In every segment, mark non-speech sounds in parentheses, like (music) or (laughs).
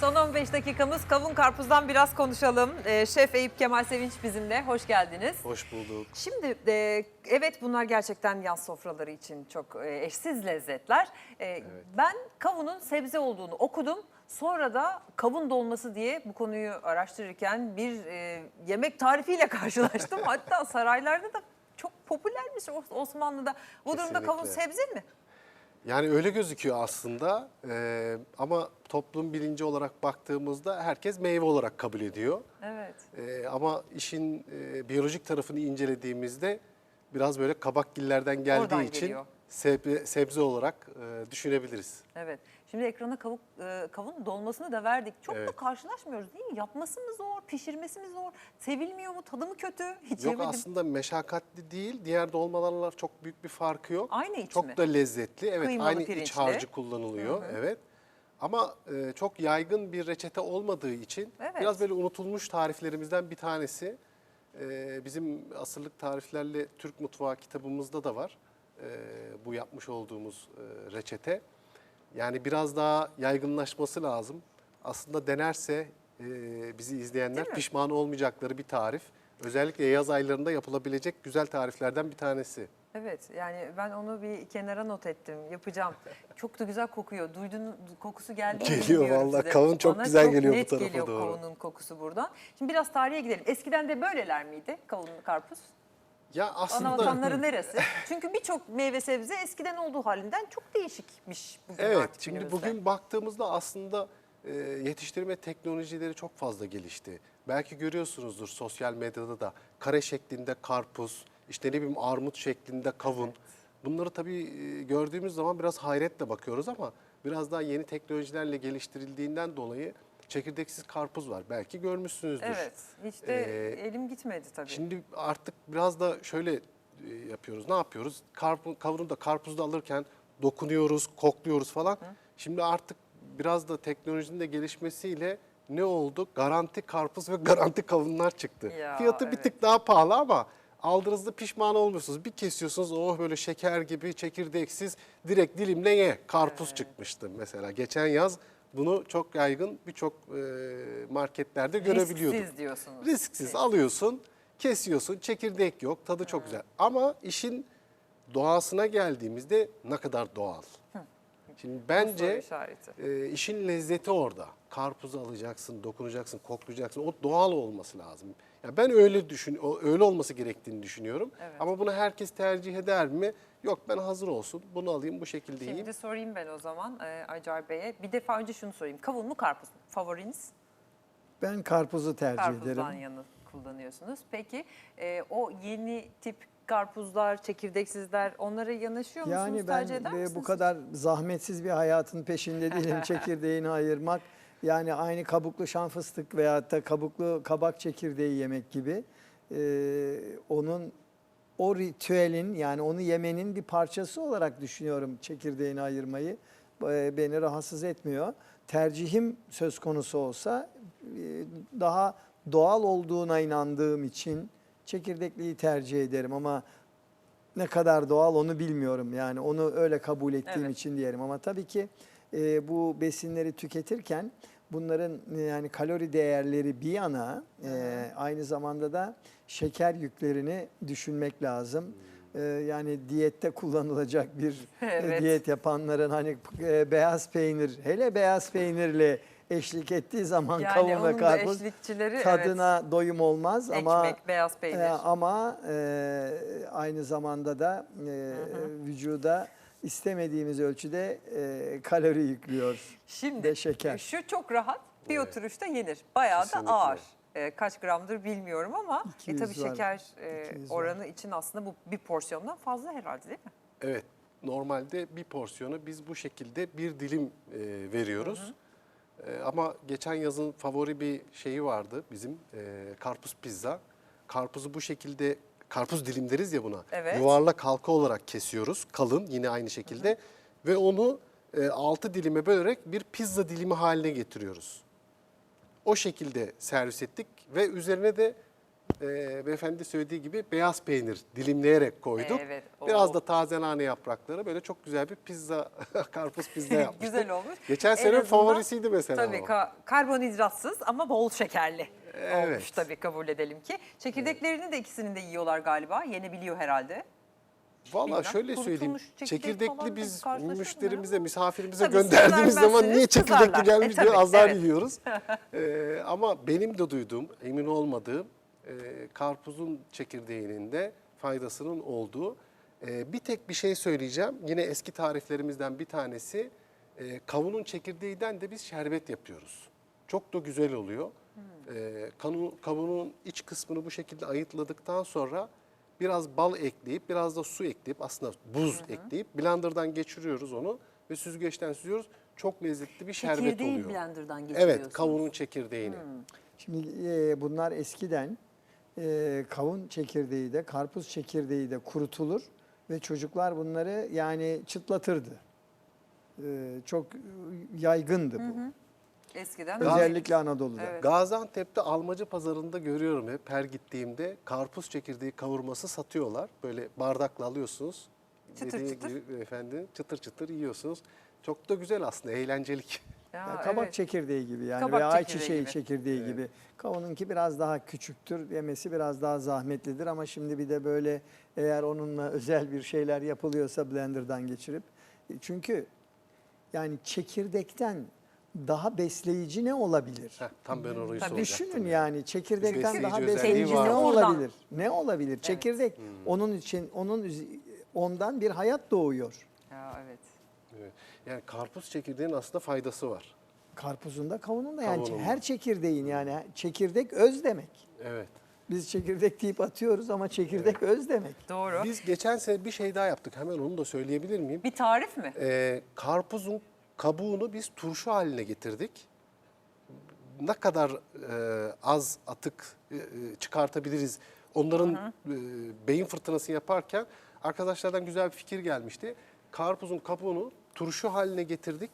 Son 15 dakikamız kavun karpuzdan biraz konuşalım. Ee, Şef Eyüp Kemal Sevinç bizimle. Hoş geldiniz. Hoş bulduk. Şimdi e, evet bunlar gerçekten yaz sofraları için çok e, eşsiz lezzetler. E, Ben kavunun sebze olduğunu okudum. Sonra da kavun dolması diye bu konuyu araştırırken bir e, yemek tarifiyle (laughs) karşılaştım. Hatta saraylarda da çok popülermiş Os- Osmanlı'da. Bu durumda kavun Kesinlikle. sebze mi? Yani öyle gözüküyor aslında Ee, ama toplum bilinci olarak baktığımızda herkes meyve olarak kabul ediyor. Evet. Ee, ama işin e, biyolojik tarafını incelediğimizde biraz böyle kabakgillerden geldiği Oradan için geliyor. Sebze, sebze olarak e, düşünebiliriz. Evet. Şimdi ekrana kavuk, e, kavun dolmasını da verdik. Çok da Evet. karşılaşmıyoruz değil mi? Yapması mı zor, pişirmesi mi zor, sevilmiyor mu, tadı mı kötü? Hiç Yok yemedim. aslında meşakkatli değil. Diğer dolmalarla çok büyük bir farkı yok. Aynı iç çok mi? da lezzetli. Evet Kıymalı, aynı iç pirinçli. harcı kullanılıyor. Evet. Ama e, çok yaygın bir reçete olmadığı için Evet. biraz böyle unutulmuş tariflerimizden bir tanesi. E, bizim asırlık tariflerle Türk mutfağı kitabımızda da var. E, bu yapmış olduğumuz e, reçete. Yani biraz daha yaygınlaşması lazım. Aslında denerse e, bizi izleyenler pişman olmayacakları bir tarif. Özellikle yaz aylarında yapılabilecek güzel tariflerden bir tanesi. Evet yani ben onu bir kenara not ettim. Yapacağım. Çok da güzel kokuyor. Duydun kokusu geldi mi Geliyor size. Kavun çok Bana güzel çok geliyor bu tarafa geliyor doğru. kavunun kokusu buradan. Şimdi biraz tarihe gidelim. Eskiden de böyleler miydi kavun karpuz? Ya Ana aslında vatanları (laughs) neresi? Çünkü birçok meyve sebze eskiden olduğu halinden çok değişikmiş bugün Evet, şimdi günümüzde. bugün baktığımızda aslında e, yetiştirme teknolojileri çok fazla gelişti. Belki görüyorsunuzdur sosyal medyada da kare şeklinde karpuz, işte ne bileyim armut şeklinde kavun. Bunları tabii e, gördüğümüz zaman biraz hayretle bakıyoruz ama biraz daha yeni teknolojilerle geliştirildiğinden dolayı çekirdeksiz karpuz var. Belki görmüşsünüzdür. Evet. Hiç de Ee, elim gitmedi tabii. Şimdi artık biraz da şöyle e, yapıyoruz. Ne yapıyoruz? Karpuz, kavunu da karpuzu da alırken dokunuyoruz, kokluyoruz falan. Şimdi artık biraz da teknolojinin de gelişmesiyle ne oldu? Garanti karpuz ve (laughs) garanti kavunlar çıktı. Ya, Fiyatı bir evet. tık daha pahalı ama aldığınızda pişman olmuyorsunuz. Bir kesiyorsunuz oh böyle şeker gibi çekirdeksiz direkt dilimle ye. Karpuz çıkmıştı mesela. Geçen yaz bunu çok yaygın birçok e, marketlerde görebiliyorduk. Risksiz diyorsunuz. Risksiz Siz. alıyorsun, kesiyorsun, çekirdek yok, tadı çok güzel. Ama işin doğasına geldiğimizde ne kadar doğal. Şimdi Soru bence e, işin lezzeti orada. Karpuzu alacaksın, dokunacaksın, koklayacaksın. O doğal olması lazım. Ya ben öyle düşün, öyle olması gerektiğini düşünüyorum. Evet. Ama bunu herkes tercih eder mi? Yok ben hazır olsun, bunu alayım, bu şekilde yiyeyim. Şimdi sorayım ben o zaman e, Acar Bey'e. Bir defa önce şunu sorayım. Kavun mu karpuz mu? Favoriniz? Ben karpuzu tercih Karpuzdan ederim. yanı kullanıyorsunuz. Peki e, o yeni tip karpuzlar, çekirdeksizler onlara yanaşıyor musunuz? Yani ben tercih eder e, misiniz? bu kadar zahmetsiz bir hayatın peşinde değilim (laughs) çekirdeğini ayırmak. Yani aynı kabuklu şan fıstık veya da kabuklu kabak çekirdeği yemek gibi. Ee, onun o ritüelin yani onu yemenin bir parçası olarak düşünüyorum çekirdeğini ayırmayı. Ee, Beni rahatsız etmiyor. Tercihim söz konusu olsa e, daha doğal olduğuna inandığım için çekirdekliyi tercih ederim ama ne kadar doğal onu bilmiyorum. Yani onu öyle kabul ettiğim Evet. için diyelim ama tabii ki e, bu besinleri tüketirken bunların e, yani kalori değerleri bir yana e, aynı zamanda da şeker yüklerini düşünmek lazım. E, yani diyette kullanılacak bir e, (laughs) Evet. diyet yapanların hani e, beyaz peynir hele beyaz peynirle eşlik ettiği zaman Yani kavun ve onun da karpuz eşlikçileri, tadına doyum olmaz ama Ekmek, beyaz peynir. e, ama e, aynı zamanda da e, vücuda istemediğimiz ölçüde e, kalori yüklüyor. Şimdi ve şeker. şu çok rahat bir Evet. oturuşta yenir. Bayağı Kesinlikle. da ağır. E, kaç gramdır bilmiyorum ama e, 200 tabii var. şeker e, 200 var. oranı için aslında bu bir porsiyondan fazla herhalde değil mi? Evet, normalde bir porsiyonu biz bu şekilde bir dilim e, veriyoruz. E, ama geçen yazın favori bir şeyi vardı bizim e, karpuz pizza. Karpuzu bu şekilde karpuz dilim deriz ya buna. Evet. Yuvarlak halka olarak kesiyoruz, kalın yine aynı şekilde ve onu e, altı dilime bölerek bir pizza dilimi haline getiriyoruz. O şekilde servis ettik ve üzerine de e, beyefendi söylediği gibi beyaz peynir dilimleyerek koyduk. Evet, Biraz da taze nane yaprakları böyle çok güzel bir pizza, (laughs) karpuz pizza (laughs) yapmıştık. Güzel olmuş. Geçen En sene favorisiydi mesela Tabii o. ka- karbonhidratsız ama bol şekerli olmuş Evet. tabii kabul edelim ki. Çekirdeklerini de ikisinin de yiyorlar galiba. Yenebiliyor herhalde. Valla şöyle söyleyeyim. çekirdek Çekirdekli biz müşterimize, misafirimize Tabii, gönderdiğimiz zaman niye çekirdekli kızarlar. gelmiş E, tabii, azar evet. yiyoruz. (laughs) Ee, ama benim de duyduğum, emin olmadığım e, karpuzun çekirdeğinin de faydasının olduğu. E, bir tek bir şey söyleyeceğim. Yine eski tariflerimizden bir tanesi. E, kavunun çekirdeğinden de biz şerbet yapıyoruz. Çok da güzel oluyor. E, kanu- kavunun iç kısmını bu şekilde ayıtladıktan sonra biraz bal ekleyip biraz da su ekleyip aslında buz ekleyip blenderdan geçiriyoruz onu ve süzgeçten süzüyoruz. Çok lezzetli bir şerbet Çekirdeği oluyor. blenderdan geçiriyorsunuz. Evet, kavunun çekirdeğini. Şimdi e, bunlar eskiden e, kavun çekirdeği de karpuz çekirdeği de kurutulur ve çocuklar bunları yani çıtlatırdı. E, çok yaygındı bu. Eskiden Özellikle Anadolu'da. Evet. Gaziantep'te Almacı pazarında görüyorum hep her gittiğimde karpuz çekirdeği kavurması satıyorlar. Böyle bardakla alıyorsunuz. Çıtır Dediği çıtır. gibi efendim çıtır çıtır yiyorsunuz. Çok da güzel aslında eğlencelik. (laughs) Ya, Ya kabak evet. çekirdeği gibi yani Kabak veya çekirdeği ayçiçeği gibi. çekirdeği gibi. Kavununki biraz daha küçüktür, yemesi biraz daha zahmetlidir ama şimdi bir de böyle eğer onunla (laughs) özel bir şeyler yapılıyorsa blenderdan geçirip çünkü yani çekirdekten daha besleyici ne olabilir? Heh, tam ben orayı Tabii. soracaktım. Düşünün yani çekirdekten Besleyici daha özelliği besleyici var. ne Oradan. olabilir? Ne olabilir? Çekirdek onun için onun üz- ondan bir hayat doğuyor. Ya, evet. Evet. Yani karpuz çekirdeğinin aslında faydası var. Karpuzun da kavunun da yani Kavunun da. her çekirdeğin yani çekirdek öz demek. Evet. Biz çekirdek deyip atıyoruz ama çekirdek öz demek. Doğru. Biz geçen sene bir şey daha yaptık. Hemen onu da söyleyebilir miyim? Bir tarif mi? Ee, karpuzun kabuğunu biz turşu haline getirdik. Ne kadar e, az atık e, e, çıkartabiliriz? Onların e, beyin fırtınası yaparken arkadaşlardan güzel bir fikir gelmişti. Karpuzun kabuğunu turşu haline getirdik.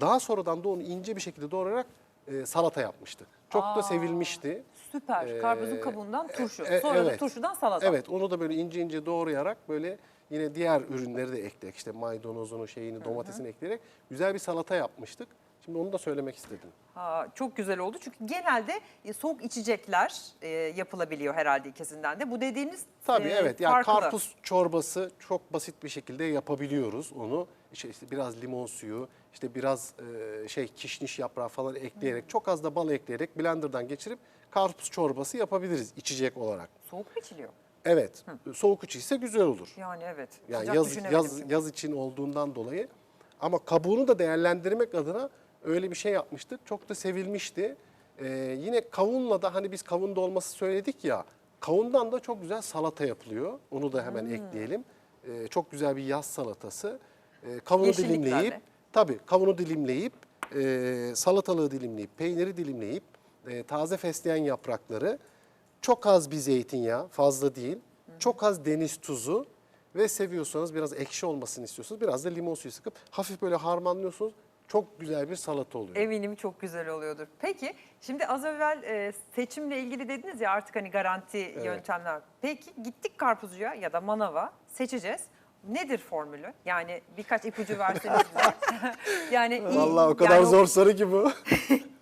Daha sonradan da onu ince bir şekilde doğrayarak e, salata yapmıştık. Çok da sevilmişti. Süper. Ee, Karpuzun kabuğundan turşu. e, Sonra da evet. turşudan salata. Evet onu da böyle ince ince doğrayarak böyle yine diğer ürünleri de ekleyerek işte maydanozunu şeyini domatesini ekleyerek güzel bir salata yapmıştık. Şimdi onu da söylemek istedim. Ha, çok güzel oldu çünkü genelde e, soğuk içecekler e, yapılabiliyor herhalde ikisinden de. Bu dediğiniz Tabii e, evet yani farklı. karpuz çorbası çok basit bir şekilde yapabiliyoruz onu. İşte, işte biraz limon suyu, işte biraz e, şey kişniş yaprağı falan ekleyerek çok az da bal ekleyerek blenderdan geçirip karpuz çorbası yapabiliriz içecek olarak. Soğuk mu içiliyor? Evet. Soğuk içi ise güzel olur. Yani evet. Yani Sıcak yaz, yaz, çünkü. yaz için olduğundan dolayı. Ama kabuğunu da değerlendirmek adına öyle bir şey yapmıştık. Çok da sevilmişti. Ee, yine kavunla da hani biz kavun dolması söyledik ya. Kavundan da çok güzel salata yapılıyor. Onu da Hmm. hemen ekleyelim. Ee, çok güzel bir yaz salatası. Ee, kavunu dilimleyip, tabii kavunu dilimleyip, e, salatalığı dilimleyip, peyniri dilimleyip, e, taze fesleğen yaprakları, çok az bir zeytinyağı, fazla değil, çok az deniz tuzu ve seviyorsanız biraz ekşi olmasını istiyorsanız biraz da limon suyu sıkıp hafif böyle harmanlıyorsunuz. Çok güzel bir salata oluyor. Eminim çok güzel oluyordur. Peki şimdi az evvel e, seçimle ilgili dediniz ya artık hani garanti yöntemler. Peki gittik karpuzcuya ya da manava seçeceğiz. Nedir formülü? Yani birkaç ipucu verseniz bize. (laughs) yani iyi- Vallahi o kadar yani zor soru ki bu. (laughs)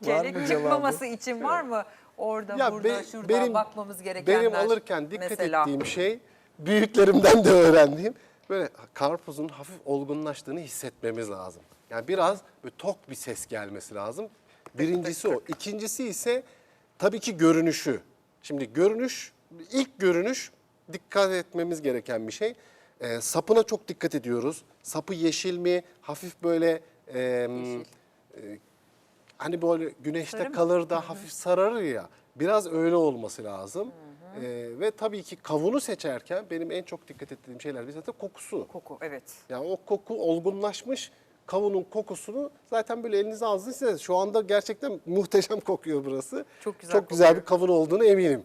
Var mı çıkmaması için var mı orada Ya burada be- şurada benim- bakmamız gerekenler? Benim alırken dikkat mesela. ettiğim şey büyüklerimden de öğrendiğim böyle karpuzun hafif olgunlaştığını hissetmemiz lazım. Yani biraz böyle tok bir ses gelmesi lazım. Birincisi o. İkincisi ise tabii ki görünüşü. Şimdi görünüş, ilk görünüş dikkat etmemiz gereken bir şey. Ee, sapına çok dikkat ediyoruz. Sapı yeşil mi, hafif böyle e, Yeşil. Hani böyle güneşte Sarı mı? kalır da hafif sararır ya. Biraz öyle olması lazım. Ee, ve tabii ki kavunu seçerken benim en çok dikkat ettiğim şeyler zaten kokusu. Koku evet. Yani o koku olgunlaşmış kavunun kokusunu zaten böyle elinize ağzınıza. Şu anda gerçekten muhteşem kokuyor burası. Çok güzel Çok güzel kokuyor. bir kavun olduğunu eminim.